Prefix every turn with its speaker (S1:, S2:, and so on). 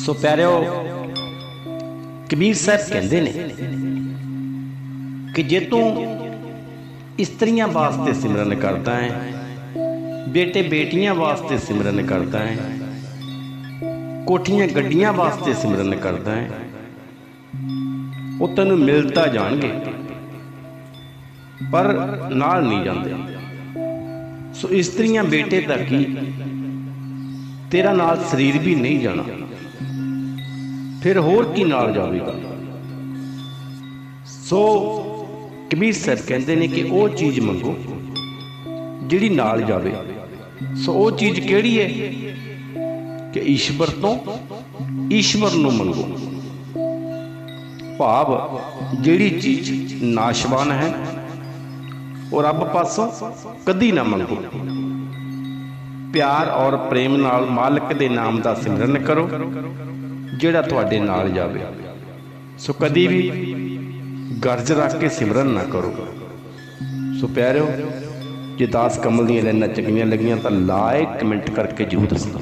S1: ਸੋ ਪਿਆਰਿਓ, ਕਬੀਰ ਸਾਹਿਬ ਕਹਿੰਦੇ ਨੇ ਕਿ ਜੇ ਤੂੰ ਇਸਤਰੀਆਂ ਵਾਸਤੇ ਸਿਮਰਨ ਕਰਦਾ ਹੈ, ਬੇਟੇ ਬੇਟੀਆਂ ਵਾਸਤੇ ਸਿਮਰਨ ਕਰਦਾ ਹੈ, ਕੋਠੀਆਂ ਗੱਡੀਆਂ ਵਾਸਤੇ ਸਿਮਰਨ ਕਰਦਾ ਹੈ, ਉਹ ਤੈਨੂੰ ਮਿਲਦਾ ਜਾਣਗੇ, ਪਰ ਨਾਲ ਨਹੀਂ ਜਾਂਦੇ। ਸੋ ਇਸਤਰੀਆਂ ਬੇਟੇ ਤੱਕ ਹੀ ਤੇਰਾ ਨਾਲ ਸਰੀਰ ਵੀ ਨਹੀਂ ਜਾਣਾ। ਫਿਰ ਹੋਰ ਕੀ ਨਾਲ ਜਾਵੇਗਾ? ਸੋ ਕਬੀਰ ਸਾਹਿਬ ਕਹਿੰਦੇ ਨੇ ਕਿ ਉਹ ਚੀਜ਼ ਮੰਗੋ, ਜਿਹੜੀ ਨਾਲ ਜਾਵੇ। ਸੋ ਉਹ ਚੀਜ਼ ਕਿਹੜੀ ਹੈ? ਕਿ ਈਸ਼ਵਰ ਤੋਂ ਈਸ਼ਵਰ ਨੂੰ ਮੰਗੋ। ਭਾਵ ਜਿਹੜੀ ਚੀਜ਼ ਨਾਸ਼ਵਾਨ ਹੈ, ਉਹ ਰੱਬ ਪਾਸੋਂ ਕਦੀ ਨਾ ਮੰਗੋ। ਪਿਆਰ ਔਰ ਪ੍ਰੇਮ ਨਾਲ ਮਾਲਕ ਦੇ ਨਾਮ ਦਾ ਸਿਮਰਨ ਕਰੋ। ਜਿਹੜਾ ਤੁਹਾਡੇ ਨਾਲ ਜਾਵੇ। ਸੋ ਕਦੀ ਵੀ ਗਰਜ ਰੱਖ ਕੇ ਸਿਮਰਨ ਨਾ ਕਰੋ। ਸੋ ਪਿਆਰਿਓ, ਜੇ ਦਾਸ ਕਮਲ ਦੀਆਂ ਲਾਈਨਾਂ ਚੰਗੀਆਂ ਲੱਗੀਆਂ ਤਾਂ ਲਾਇਕ ਕਮੈਂਟ ਕਰਕੇ ਜਰੂਰ ਦੱਸਣਾ।